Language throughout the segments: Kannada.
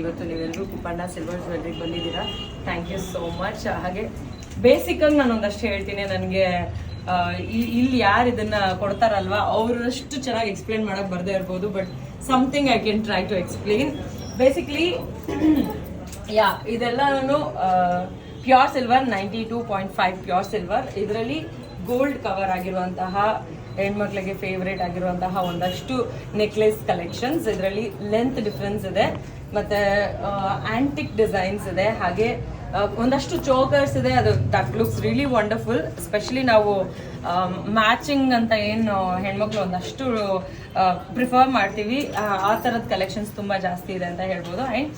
ಇವತ್ತು ನೀವೆಲ್ಲರೂ ಕುಪ್ಪಣ್ಣ ಸಿಲ್ವರ್ ಜ್ಯುವೆಲ್ರಿ ಬಂದಿದ್ದೀರಾ? ಥ್ಯಾಂಕ್ ಯು ಸೋ ಮಚ್ ಹಾಗೆ ಬೇಸಿಕ್ಕಾಗಿ ನಾನು ಒಂದಷ್ಟು ಹೇಳ್ತೀನಿ. ನನಗೆ ಇಲ್ಲಿ ಯಾರು ಇದನ್ನ ಕೊಡ್ತಾರಲ್ವಾ, ಅವರಷ್ಟು ಚೆನ್ನಾಗಿ ಎಕ್ಸ್ಪ್ಲೇನ್ ಮಾಡಕ್ ಬರದೇ ಇರ್ಬೋದು but something I can try to explain basically yeah ಇದೆಲ್ಲ ನಾನು pure silver ninety two point five pure silver ಇದರಲ್ಲಿ ಗೋಲ್ಡ್ ಕವರ್ ಆಗಿರುವಂತಹ, ಹೆಣ್ಮಕ್ಳಿಗೆ ಫೇವ್ರೇಟ್ ಆಗಿರುವಂತಹ ಒಂದಷ್ಟು ನೆಕ್ಲೆಸ್ ಕಲೆಕ್ಷನ್ಸ್ ಇದರಲ್ಲಿ ಲೆಂತ್ ಡಿಫ್ರೆನ್ಸ್ ಇದೆ. ಮತ್ತೆ ಆಂಟಿಕ್ ಡಿಸೈನ್ಸ್ ಇದೆ. ಹಾಗೆ ಒಂದಷ್ಟು ಚೋಕರ್ಸ್ ಇದೆ. ಅದು that looks really wonderful specially ನಾವು ಮ್ಯಾಚಿಂಗ್ ಅಂತ ಏನು ಹೆಣ್ಮಕ್ಳು ಒಂದಷ್ಟು ಪ್ರಿಫರ್ ಮಾಡ್ತೀವಿ. ಆ ಥರದ ಕಲೆಕ್ಷನ್ಸ್ ತುಂಬ ಜಾಸ್ತಿ ಇದೆ ಅಂತ ಹೇಳ್ಬೋದು. ಆ್ಯಂಡ್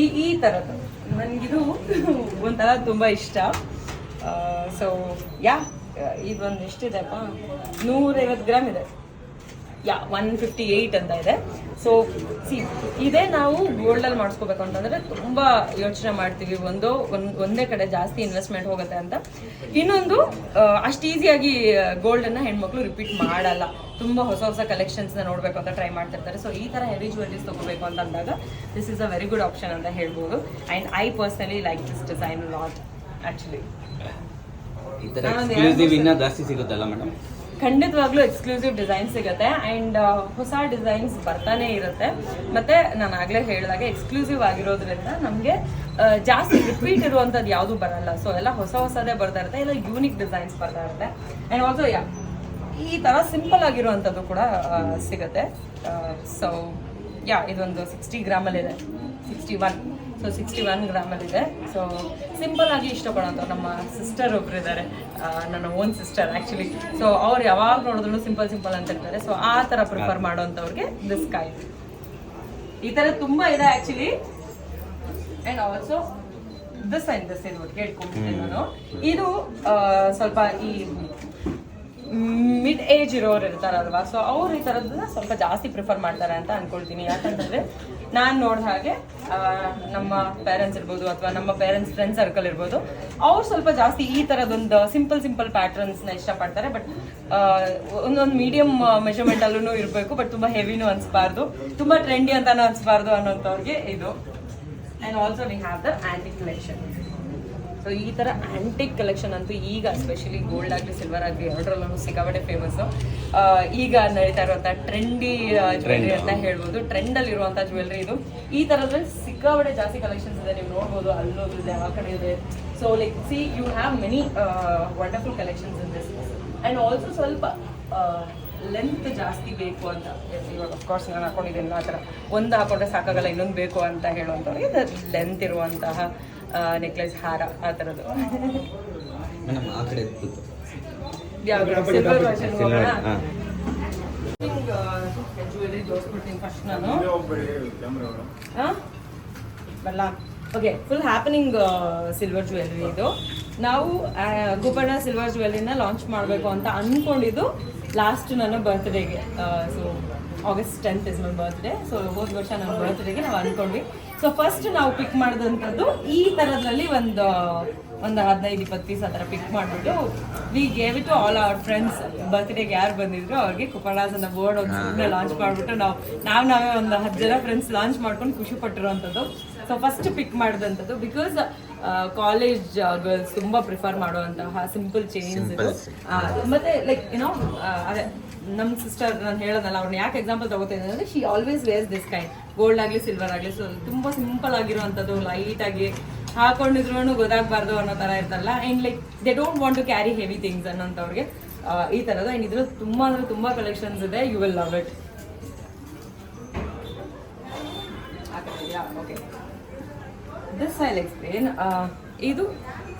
ಈ ಈ ಥರದ್ದು ನನಗಿದು ಒಂಥರ ತುಂಬ ಇಷ್ಟ. ಸೊ ಯಾ ಇದೊಂದು ಎಷ್ಟಿದೆಪ್ಪ ನೂರೈವತ್ತು ಗ್ರಾಮ್ ಇದೆ. ಯಾ ಒನ್ ಫಿಫ್ಟಿ ಏಯ್ಟ್ ಅಂತ ಇದೆ. ಸೊ ಸಿ ಇದೇ ನಾವು ಗೋಲ್ಡಲ್ಲಿ ಮಾಡಿಸ್ಕೋಬೇಕು ಅಂತಂದ್ರೆ ತುಂಬ ಯೋಚನೆ ಮಾಡ್ತೀವಿ. ಒಂದು ಒಂದ್ ಒಂದೇ ಕಡೆ ಜಾಸ್ತಿ ಇನ್ವೆಸ್ಟ್ಮೆಂಟ್ ಹೋಗುತ್ತೆ ಅಂತ. ಇನ್ನೊಂದು ಅಷ್ಟು ಈಸಿಯಾಗಿ ಗೋಲ್ಡನ್ನು ಹೆಣ್ಮಕ್ಳು ರಿಪೀಟ್ ಮಾಡಲ್ಲ. ತುಂಬ ಹೊಸ ಹೊಸ ಕಲೆಕ್ಷನ್ಸ್ನ ನೋಡಬೇಕು ಅಂತ ಟ್ರೈ ಮಾಡ್ತಿರ್ತಾರೆ. ಸೊ ಈ ಥರ ಹೆವಿ ಜ್ಯುವೆಲ್ರೀಸ್ ತೊಗೋಬೇಕು ಅಂತ ಅಂದಾಗ this is a very good option ಅಂತ ಹೇಳ್ಬೋದು. And I personally like this design lot actually ಈ ತರ ಜಾಸ್ತಿ ಸಿಗುತ್ತಲ್ಲ ಮೇಡಮ್ ಖಂಡಿತವಾಗ್ಲೂ ಎಕ್ಸ್ಕ್ಲೂಸಿವ್ ಡಿಸೈನ್ ಸಿಗುತ್ತೆ. ಆ್ಯಂಡ್ ಹೊಸ ಡಿಸೈನ್ಸ್ ಬರ್ತಾನೆ ಇರುತ್ತೆ. ಮತ್ತೆ ನಾನು ಆಗಲೇ ಹೇಳಿದಾಗ ಎಕ್ಸ್ಕ್ಲೂಸಿವ್ ಆಗಿರೋದ್ರಿಂದ ನಮಗೆ ಜಾಸ್ತಿ ರಿಪೀಟ್ ಇರುವಂಥದ್ದು ಯಾವುದು ಬರಲ್ಲ. ಸೊ ಎಲ್ಲ ಹೊಸ ಹೊಸದೇ ಬರ್ತಾ ಇರುತ್ತೆ. ಎಲ್ಲ ಯೂನಿಕ್ ಡಿಸೈನ್ಸ್ ಬರ್ತಾ ಇರುತ್ತೆ. ಆ್ಯಂಡ್ ಆಲ್ಸೋ ಯಾ ಈ ಥರ ಸಿಂಪಲ್ ಆಗಿರುವಂಥದ್ದು ಕೂಡ ಆ, ಸಿಗುತ್ತೆ. ಸೊ ಯಾ ಇದೊಂದು sixty ಗ್ರಾಮಲ್ಲಿದೆ sixty one so sixty one ಗ್ರಾಮಲ್ಲಿದೆ so simple ಆಗಿ ಇಷ್ಟಪಡೋದು. ನಮ್ಮ ಸಿಸ್ಟರ್ ಒಬ್ರು ಇದ್ದಾರೆ ನನ್ನ ಓನ್ ಸಿಸ್ಟರ್ ಆ್ಯಕ್ಚುಲಿ ಸೊ ಅವ್ರು ಯಾವಾಗ ನೋಡಿದ್ರು ಸಿಂಪಲ್ ಸಿಂಪಲ್ ಅಂತ ಇರ್ತಾರೆ ಸೊ ಆ ಥರ ಪ್ರಿಫರ್ ಮಾಡೋಂಥವ್ರಿಗೆ ದಿಸ್ ಕಾಯಿ ಈ ಥರ ತುಂಬ ಇದೆ actually and also this and this ಇದು ಒಟ್ಟಿಗೆ ಇಟ್ಕೊಂಡಿದ್ದೀನಿ ನಾನು. ಇದು ಸ್ವಲ್ಪ ಈ ಮಿಡ್ ಏಜ್ ಇರೋರು ಇರ್ತಾರಲ್ವಾ. ಸೊ ಅವ್ರು ಈ ಥರದ್ದನ್ನ ಸ್ವಲ್ಪ ಜಾಸ್ತಿ ಪ್ರಿಫರ್ ಮಾಡ್ತಾರೆ ಅಂತ ಅನ್ಕೊಳ್ತೀನಿ. ಯಾಕಂತಂದ್ರೆ ನಾನು ನೋಡಿದ ಹಾಗೆ ನಮ್ಮ ಪೇರೆಂಟ್ಸ್ ಇರ್ಬೋದು ಅಥವಾ ನಮ್ಮ ಪೇರೆಂಟ್ಸ್ ಫ್ರೆಂಡ್ ಸರ್ಕಲ್ ಇರ್ಬೋದು. ಅವ್ರು ಸ್ವಲ್ಪ ಜಾಸ್ತಿ ಈ ಥರದೊಂದು ಸಿಂಪಲ್ ಸಿಂಪಲ್ ಪ್ಯಾಟರ್ನ್ಸ್ನ ಇಷ್ಟಪಡ್ತಾರೆ. ಬಟ್ ಒಂದೊಂದು ಮೀಡಿಯಂ ಮೆಷರ್ಮೆಂಟಲ್ಲೂ ಇರಬೇಕು ಬಟ್ ತುಂಬ ಹೆವಿನೂ ಅನಿಸ್ಬಾರ್ದು. ತುಂಬ ಟ್ರೆಂಡಿ ಅಂತಾನು ಅನಿಸ್ಬಾರ್ದು ಅನ್ನೋಂಥವ್ರಿಗೆ ಇದು. And also we have the antique collection so ಈ ಥರ ಆ್ಯಂಟಿಕ್ ಕಲೆಕ್ಷನ್ ಅಂತೂ ಈಗ ಎಸ್ಪೆಷಲಿ ಗೋಲ್ಡ್ ಆಗಲಿ ಸಿಲ್ವರ್ ಆಗಲಿ ಎರಡರಲ್ಲೂ ಸಿಕ್ಕಾಪಟ್ಟೆ ಫೇಮಸ್ಸು ಈಗ ನಡೀತಾ ಇರುವಂಥ ಟ್ರೆಂಡಿ ಜ್ಯುವೆಲ್ರಿ ಅಂತ ಹೇಳ್ಬೋದು. ಟ್ರೆಂಡಲ್ಲಿ ಇರುವಂಥ ಜ್ಯುವೆಲ್ರಿ ಇದು. ಈ ಥರದ್ರಲ್ಲಿ ಸಿಕ್ಕಾಪಟ್ಟೆ ಜಾಸ್ತಿ ಕಲೆಕ್ಷನ್ಸ್ ಇದೆ ನೀವು ನೋಡ್ಬೋದು ಅಲ್ಲೂ ಇದೆ ಆ ಕಡೆ ಇದೆ. So like see you have many wonderful collections in this and also ಸ್ವಲ್ಪ ಲೆಂತ್ ಜಾಸ್ತಿ ಬೇಕು ಅಂತ. ಇವಾಗ ಅಫ್ಕೋರ್ಸ್ ನಾನು ಹಾಕೊಂಡಿದ್ದೀನಿ ಆ ಥರ ಒಂದು ಹಾಕೊಂಡ್ರೆ ಸಾಕಾಗಲ್ಲ ಇನ್ನೊಂದು ಬೇಕು ಅಂತ ಹೇಳುವಂಥವ್ರಿಗೆ ಲೆಂತ್ ಇರುವಂತಹ ನೆಕ್ಲೆಸ್ ಹಾರ ಆ ಥರದ್ದು. ಜ್ಯುವೆಲರಿ ತೋರಿಸ್ಬಿಡ್ತೀನಿ ಫಸ್ಟ್ ನಾನು. Okay full happening silver jewellery ಇದು. ನಾವು ಗುಬ್ಬಣ್ಣ ಸಿಲ್ವರ್ ಜ್ಯುವೆಲ್ರಿನ ಲಾಂಚ್ ಮಾಡಬೇಕು ಅಂತ ಅನ್ಕೊಂಡಿದ್ದು ಲಾಸ್ಟ್ ನನ್ನ ಬರ್ತ್ಡೇಗೆ ಸೊ ಆಗಸ್ಟ್ ಟೆಂತ್ ಇಸ್ ನನ್ನ ಬರ್ತ್ಡೇ ಸೊ ಹೋದ ವರ್ಷ ನನ್ನ ಬರ್ತ್ಡೇಗೆ ನಾವು ಅಂದ್ಕೊಂಡ್ವಿ ಸೊ ಫಸ್ಟ್ ನಾವು ಪಿಕ್ ಮಾಡಿದಂಥದ್ದು ಈ ಥರದ್ರಲ್ಲಿ ಒಂದು ಒಂದು ಹದಿನೈದು ಇಪ್ಪತ್ತು ಪೀಸ್ ಆ ಥರ ಪಿಕ್ ಮಾಡಿಬಿಟ್ಟು we gave it to all our friends ಬರ್ತ್ಡೇಗೆ ಯಾರು ಬಂದಿದ್ರು ಅವ್ರಿಗೆ ಅನ್ನೋ ಬೋರ್ಡ್ ಒಂದು ಸುಮ್ಮನೆ ಲಾಂಚ್ ಮಾಡಿಬಿಟ್ಟು ನಾವು ನಾವು ನಾವೇ ಒಂದು ಹತ್ತು ಜನ ಫ್ರೆಂಡ್ಸ್ ಲಾಂಚ್ ಮಾಡ್ಕೊಂಡು ಖುಷಿ ಪಟ್ಟಿರುವಂತದ್ದು ಸೊ ಫಸ್ಟ್ ಪಿಕ್ ಮಾಡಿದಂಥದ್ದು ಬಿಕಾಸ್ ಕಾಲೇಜ್ ಗರ್ಲ್ಸ್ ತುಂಬಾ ಪ್ರಿಫರ್ ಮಾಡುವಂತಹ ಸಿಂಪಲ್ ಚೇಂಜ್ ಇದು. ಮತ್ತೆ ಲೈಕ್ ಏನೋ ಅದೇ ನಮ್ಮ ಸಿಸ್ಟರ್ ನಾನು ಹೇಳೋದಲ್ಲ ಅವ್ರನ್ನ ಯಾಕೆ ಎಕ್ಸಾಂಪಲ್ ತಗೋತೀನಿ ಅಂದ್ರೆ she always wears this kind gold ಆಗಲಿ ಸಿಲ್ವರ್ ಆಗಲಿ ಸೊ ತುಂಬ ಸಿಂಪಲ್ ಆಗಿರುವಂಥದ್ದು ಆಗಿ ಹಾಕೊಂಡಿದ್ರು ಗೊತ್ತಾಗಬಾರ್ದು ಅನ್ನೋ ಥರ ಇರ್ತಲ್ಲ. And like they don't want to carry heavy things ಅನ್ನೋಂಥವ್ರಿಗೆ ಈ ಥರದ್ದು ಆ್ಯಂಡ್ ಇದ್ರು ತುಂಬ ಅಂದರೆ ತುಂಬ ಕಲೆಕ್ಷನ್ಸ್ ಇದೆ you will love it okay this I'll explain ಇದು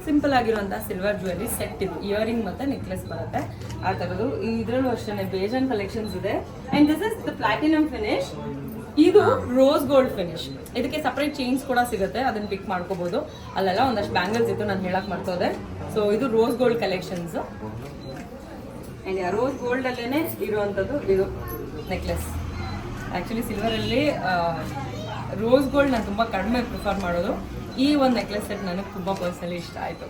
ಸಿಂಪಲ್ ಆಗಿರುವಂಥ ಸಿಲ್ವರ್ ಜ್ಯುವೆಲ್ರಿ ಸೆಟ್ ಇದು ಇಯರಿಂಗ್ ಮತ್ತು ನೆಕ್ಲೆಸ್ ಬರುತ್ತೆ. ಆ ಥರದ್ದು ಇದರಲ್ಲೂ ಅಷ್ಟೇ ಬೇಜನ್ ಕಲೆಕ್ಷನ್ಸ್ ಇದೆ. And this is the platinum finish ಇದು ರೋಸ್ ಗೋಲ್ಡ್ ಫಿನಿಶ್ ಇದಕ್ಕೆ ಸಪ್ರೇಟ್ ಚೈನ್ಸ್ ಕೂಡ ಸಿಗುತ್ತೆ, ಅದನ್ನ ಪಿಕ್ ಮಾಡ್ಕೋಬಹುದು ಅಲ್ಲೆಲ್ಲ ಒಂದಷ್ಟು ಬ್ಯಾಂಗಲ್ಸ್ ಇತ್ತು, ನಾನು ಹೇಳಕ್ ಮರ್ತೋದೆ. ಸೊ ಇದು rose gold collections and rose gold ಅಲ್ಲೇನೆ ಇರುವಂಥದ್ದು ಇದು ನೆಕ್ಲೆಸ್ ಆ್ಯಕ್ಚುಲಿ ಸಿಲ್ವರಲ್ಲಿ ರೋಸ್ ಗೋಲ್ಡ್ ನಾನು ತುಂಬ ಕಡಿಮೆ ಪ್ರಿಫರ್ ಮಾಡೋದು. ಈ ಒಂದು ನೆಕ್ಲೆಸ್ ಸೆಟ್ ನನಗೆ ತುಂಬ ಪರ್ಸನಲಿ ಇಷ್ಟ ಆಯಿತು.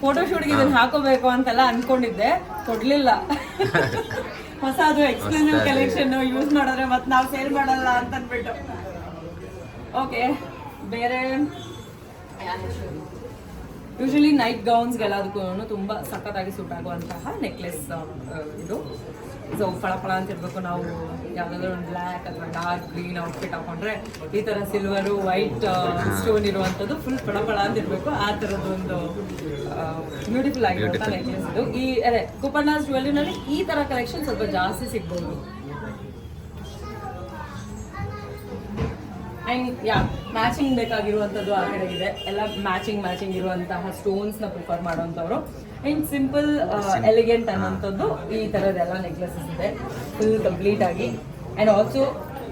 ಫೋಟೋಶೂಟ್ಗೆ ಇದನ್ನ ಹಾಕೋಬೇಕು ಅಂತೆಲ್ಲ ಅನ್ಕೊಂಡಿದ್ದೆ. ಕೊಡ್ಲಿಲ್ಲ. ಹೊಸದು ಎಕ್ಸ್ಕ್ಲೂಸಿವ್ ಹೊಸ್ದಾಗಿ. ಕಲೆಕ್ಷನ್ ಯೂಸ್ ಮಾಡಿದ್ರೆ ಮತ್ತೆ ನಾವು ಸೇಲ್ ಮಾಡಲ್ಲ ಅಂತ ಅಂದ್ಬಿಟ್ಟು ಓಕೆ ಬೇರೆ? ಯೂಶಲಿ ನೈಟ್ ಗೌನ್ಸ್ಗೆಲ್ಲದಕ್ಕೂ ತುಂಬ ಸಖತ್ತಾಗಿ ಸೂಟ್ ಆಗುವಂತಹ ನೆಕ್ಲೆಸ್ ಇದು. ಸೊ ಫಳ ಫಳ ಅಂತ ಇರಬೇಕು ನಾವು ಯಾವುದಾದ್ರೂ ಒಂದು ಬ್ಲ್ಯಾಕ್ ಅಥವಾ ಡಾರ್ಕ್ ಗ್ರೀನ್ ಔಟ್ಫಿಟ್ ಹಾಕೊಂಡ್ರೆ ಈ ಥರ ಸಿಲ್ವರು ವೈಟ್ ಸ್ಟೋನ್ ಇರುವಂಥದ್ದು ಫುಲ್ ಫಳ ಫಳ ಅಂತ ಇರಬೇಕು ಆ ತರದ ಒಂದು ಬ್ಯೂಟಿಫುಲ್ ಆಗಿರುವಂಥ ನೆಕ್ಲೆಸ್ ಇದು. ಈ ಅದೇ ಕುಪರ್ಣಾಸ್ ಜ್ಯುವೆಲ್ಲರಿನಲ್ಲಿ ಈ ಥರ ಕಲೆಕ್ಷನ್ ಸ್ವಲ್ಪ ಜಾಸ್ತಿ ಸಿಗ್ಬೋದು. ಆ್ಯಂಡ್ ಯಾ ಮ್ಯಾಚಿಂಗ್ ಬೇಕಾಗಿರುವಂಥದ್ದು ಆ ಕಡೆ ಇದೆ ಎಲ್ಲ ಮ್ಯಾಚಿಂಗ್ ಮ್ಯಾಚಿಂಗ್ ಇರುವಂತಹ ಸ್ಟೋನ್ಸ್ನ ಪ್ರಿಫರ್ ಮಾಡುವಂಥವ್ರು. ಆ್ಯಂಡ್ ಸಿಂಪಲ್ ಎಲಿಗೆಂಟ್ ಅನ್ನೋಂಥದ್ದು ಈ ಥರದ್ದೆಲ್ಲ ನೆಕ್ಲೆಸಸ್ ಇದೆ. ಫುಲ್ ಕಂಪ್ಲೀಟ್ ಆಗಿ. ಆ್ಯಂಡ್ ಆಲ್ಸೋ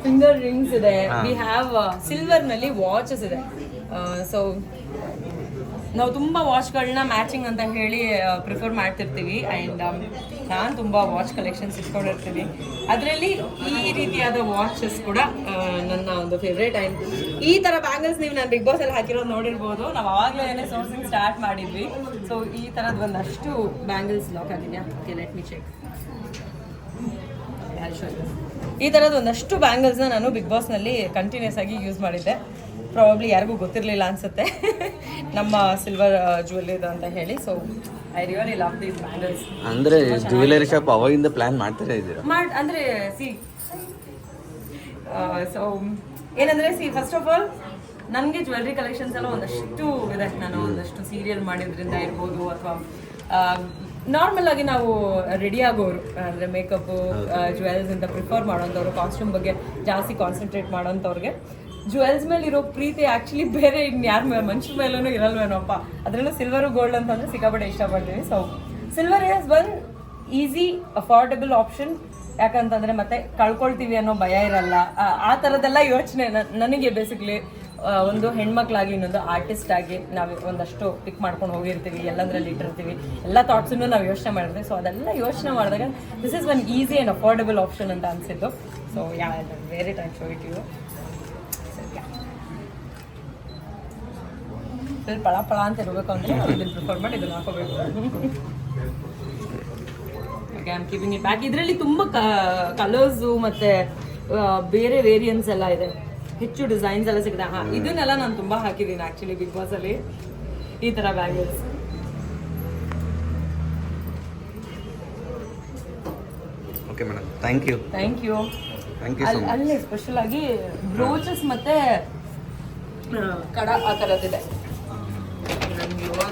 ಫಿಂಗರ್ ರಿಂಗ್ಸ್ ಇದೆ. ವಿ ಹ್ಯಾವ್ ಸಿಲ್ವರ್ನಲ್ಲಿ ವಾಚಸ್ ಇದೆ. ಸೊ ನಾವು ತುಂಬ ವಾಚ್ಗಳನ್ನ ಮ್ಯಾಚಿಂಗ್ ಅಂತ ಹೇಳಿ ಪ್ರಿಫರ್ ಮಾಡ್ತಿರ್ತೀವಿ. ಆ್ಯಂಡ್ ನಾನು ತುಂಬ ವಾಚ್ ಕಲೆಕ್ಷನ್ಸ್ ಇಟ್ಕೊಂಡಿರ್ತೀನಿ. ಅದರಲ್ಲಿ ಈ ರೀತಿಯಾದ ವಾಚಸ್ ಕೂಡ ನನ್ನ ಒಂದು ಫೇವ್ರೇಟ್ ಆ್ಯಂಡ್ ಈ ಥರ ಬ್ಯಾಂಗಲ್ಸ್ ನೀವು ನಾನು ಬಿಗ್ ಬಾಸ್ ಅಲ್ಲಿ ಹಾಕಿರೋದು ನೋಡಿರ್ಬೋದು. ನಾವು ಆವಾಗಲೇ ಸೋರ್ಸಿಂಗ್ ಸ್ಟಾರ್ಟ್ ಮಾಡಿದ್ವಿ. ಸೊ ಈ ಥರದ್ದು ಒಂದಷ್ಟು ಬ್ಯಾಂಗಲ್ಸ್ ಲಾಕ್ ಆಗಿದೆಯಾ ಓಕೆ ಲೆಟ್ ಮಿ ಚೆಕ್ ಈ ಥರದ್ದು ಒಂದಷ್ಟು ಬ್ಯಾಂಗಲ್ಸ್ನ ನಾನು ಬಿಗ್ ಬಾಸ್ನಲ್ಲಿ ಕಂಟಿನ್ಯೂಸ್ ಆಗಿ ಯೂಸ್ ಮಾಡಿದ್ದೆ. ಪ್ರಾಬಬ್ಲಿ ಯಾರಿಗೂ ಗೊತ್ತಿರಲಿಲ್ಲ ಅನ್ಸುತ್ತೆ. ನಮ್ಮ ಸಿಲ್ವರ್ ಜ್ಯುವೆಲ್ಲರಿದು ಅಂತ ಹೇಳಿ. So I really love these bangles ಅಂದ್ರೆ ಜ್ಯುವೆಲರಿ ಶಾಪ್ ಅವಾಗಿಂದ ಪ್ಲಾನ್ ಮಾಡ್ತಾರೆ ಇದ್ದೀರಾ? ಮಾಡ್ ಅಂದ್ರೆ ಸಿ ಸೊ ಏನಂದ್ರೆ ಸಿ ಫಸ್ಟ್ ಆಫ್ ಆಲ್ ನನಗೆ ಜ್ಯುವೆಲ್ರಿ ಕಲೆಕ್ಷನ್ಸ್ ಎಲ್ಲ ಒಂದಷ್ಟು ಇದೆ. ನಾನು ಒಂದಷ್ಟು ಸೀರಿಯಲ್ ಮಾಡಿದ್ರಿಂದ ಇರ್ಬೋದು ಅಥವಾ ನಾರ್ಮಲ್ ಆಗಿ ನಾವು ರೆಡಿ ಆಗೋರು ಅಂದರೆ ಮೇಕಪ್ಪು ಜ್ಯುವೆಲ್ಸ್ ಅಂತ ಪ್ರಿಫರ್ ಮಾಡೋಂಥವ್ರು ಕಾಸ್ಟ್ಯೂಮ್ ಬಗ್ಗೆ ಜಾಸ್ತಿ ಕಾನ್ಸಂಟ್ರೇಟ್ ಮಾಡೋಂಥವ್ರಿಗೆ ಜ್ಯುವೆಲ್ಸ್ ಮೇಲೆ ಇರೋ ಪ್ರೀತಿ ಆ್ಯಕ್ಚುಲಿ ಬೇರೆ ಇನ್ಯಾರ ಮೇಲೆ ಮನುಷ್ಯ ಮೇಲೂ ಇರಲ್ವೇನೋಪ್ಪ. ಅದರಲ್ಲೂ ಸಿಲ್ವರು ಗೋಲ್ಡ್ ಅಂತಂದರೆ ಸಿಕ್ಕಾಪಟ್ಟೆ ಇಷ್ಟಪಡ್ತೀವಿ so silver is one easy affordable option ಯಾಕಂತಂದ್ರೆ ಮತ್ತೆ ಕಳ್ಕೊಳ್ತೀವಿ ಅನ್ನೋ ಭಯ ಇರಲ್ಲ. ಆ- ಥರದ್ದೆಲ್ಲ ಯೋಚನೆ ನನಗೆ ಬೇಸಿಕ್ಲಿ ಒಂದು ಹೆಣ್ಮಕ್ಳಾಗಿ ಇನ್ನೊಂದು ಆರ್ಟಿಸ್ಟ್ ಆಗಿ ನಾವು ಒಂದಷ್ಟು ಪಿಕ್ ಮಾಡ್ಕೊಂಡು ಹೋಗಿರ್ತೀವಿ, ಎಲ್ಲಂದ್ರಲ್ಲಿ ಇಟ್ಟಿರ್ತೀವಿ, ಎಲ್ಲ ಥಾಟ್ಸನ್ನು ನಾವು ಯೋಚನೆ ಮಾಡಿರ್ತೀವಿ. ಸೊ ಅದೆಲ್ಲ ಯೋಚನೆ ಮಾಡಿದಾಗ this is one easy and affordable option ಅಂತ ಅನಿಸಿದ್ದು. So yeah very time show it you full ಪಳ ಪಳ ಅಂತ ಇರಬೇಕು ಅಂದರೆ ಇದನ್ನು ಪ್ರಿಫರ್ ಮಾಡಿ ಇದನ್ನು ಹಾಕೋಬೇಕು. Okay I'm giving it back ಇದರಲ್ಲಿ ತುಂಬ ಕಲರ್ಸು ಮತ್ತು ಬೇರೆ ವೇರಿಯನ್ಸ್ ಎಲ್ಲ ಇದೆ. ಹೆಚ್ಚು ಡಿಸೈನ್ಸ್ ಎಲ್ಲ ಸಿಗುತ್ತೆ ಹಾಂ ಇದನ್ನೆಲ್ಲ ನಾನು ತುಂಬ ಹಾಕಿದ್ದೀನಿ ಆ್ಯಕ್ಚುಲಿ ಬಿಗ್ ಬಾಸಲ್ಲಿ ಈ ಥರ bangles okay madam thank you thank you thank you so ಅಲ್ಲಿ ಮಚ್ ಅಲ್ಲಿ ಸ್ಪೆಷಲ್ ಆಗಿ ಬ್ರೋಚಸ್ ಮತ್ತೆ ಕಡ ಆ ಥರದ್ದಿದೆ ಇವಾಗ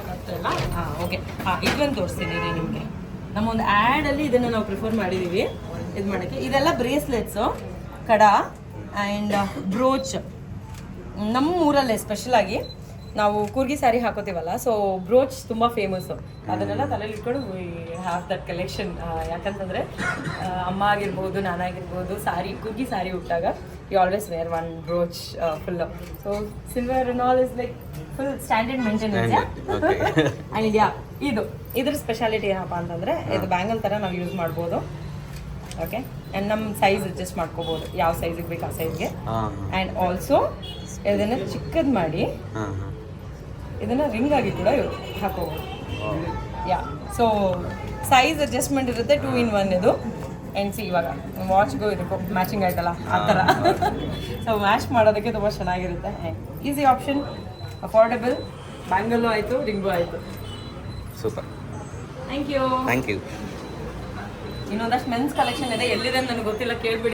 ಹಾಂ ಓಕೆ ಹಾಂ ಇದೊಂದು ತೋರಿಸ್ತೀನಿ ರೀ ನಿಮಗೆ. ನಮ್ಮ ಒಂದು ಆ್ಯಡಲ್ಲಿ ಇದನ್ನು ನಾವು ಪ್ರಿಫರ್ ಮಾಡಿದ್ದೀವಿ ಇದು ಮಾಡೋಕ್ಕೆ. ಇದೆಲ್ಲ ಬ್ರೇಸ್ಲೆಟ್ಸು ಕಡ ಆ್ಯಂಡ್ ಬ್ರೋಚ್ ನಮ್ಮ ಊರಲ್ಲೇ ಸ್ಪೆಷಲ್ ಆಗಿ ನಾವು ಕೂರ್ಗಿ ಸ್ಯಾರಿ ಹಾಕೋತೀವಲ್ಲ ಸೊ ಬ್ರೋಚ್ ತುಂಬ ಫೇಮಸ್ಸು ಅದನ್ನೆಲ್ಲ ತಲೆಯಲ್ಲಿ ಇಟ್ಕೊಂಡು ಹ್ಯಾವ್ ದಟ್ ಕಲೆಕ್ಷನ್ ಯಾಕಂತಂದರೆ ಅಮ್ಮ ಆಗಿರ್ಬೋದು, ನಾನಾಗಿರ್ಬೋದು sorry Coorgi sari ಉಟ್ಟಾಗ you always wear one So silver so silver is like full standard full standard yeah? Okay. And yeah ಇದು ಇದ್ರ ಸ್ಪೆಷಾಲಿಟಿ ಏನಪ್ಪ ಅಂತಂದರೆ ಇದು ಬ್ಯಾಂಗಲ್ ಥರ ನಾವು ಯೂಸ್ ಮಾಡ್ಬೋದು. ಓಕೆ ಆ್ಯಂಡ್ ನಮ್ಮ ಸೈಜ್ ಅಡ್ಜಸ್ಟ್ ಮಾಡ್ಕೋಬೋದು. ಯಾವ ಸೈಜಿಗೆ ಬೇಕು ಆ ಸೈಜ್ಗೆ ಆ್ಯಂಡ್ ಆಲ್ಸೋ ಇದನ್ನು ಚಿಕ್ಕದು ಮಾಡಿ ಇದನ್ನು ರಿಂಗ್ ಆಗಿ ಕೂಡ ಇವ್ರು ಹಾಕೋಬೋದು. ಯಾ ಸೊ ಸೈಜ್ ಅಡ್ಜಸ್ಟ್ಮೆಂಟ್ ಇರುತ್ತೆ ಟೂ ಇನ್ ಒನ್ ಇದು. ಆ್ಯಂಡ್ ಸಿ ಇವಾಗ ವಾಚ್ಗೂ ಇದಕ್ಕೂ ಮ್ಯಾಚಿಂಗ್ ಆಯ್ತಲ್ಲ ಆ ಥರ. ಸೊ ಮ್ಯಾಚ್ ಮಾಡೋದಕ್ಕೆ ತುಂಬ ಚೆನ್ನಾಗಿರುತ್ತೆ. ಈಸಿ ಆಪ್ಷನ್ ಅಫೋರ್ಡೆಬಲ್ ಬ್ಯಾಂಗಲ್ಲು ಆಯಿತು ರಿಂಗು ಆಯಿತು. Super thank you thank you ಇನ್ನೊಂದಷ್ಟು ಮೆನ್ಸ್ ಕಲೆಕ್ಷನ್ ಇದೆ. ಎಲ್ಲಿದೆ ನನಗೆ ಗೊತ್ತಿಲ್ಲ ಕೇಳ್ಬಿಡಿ.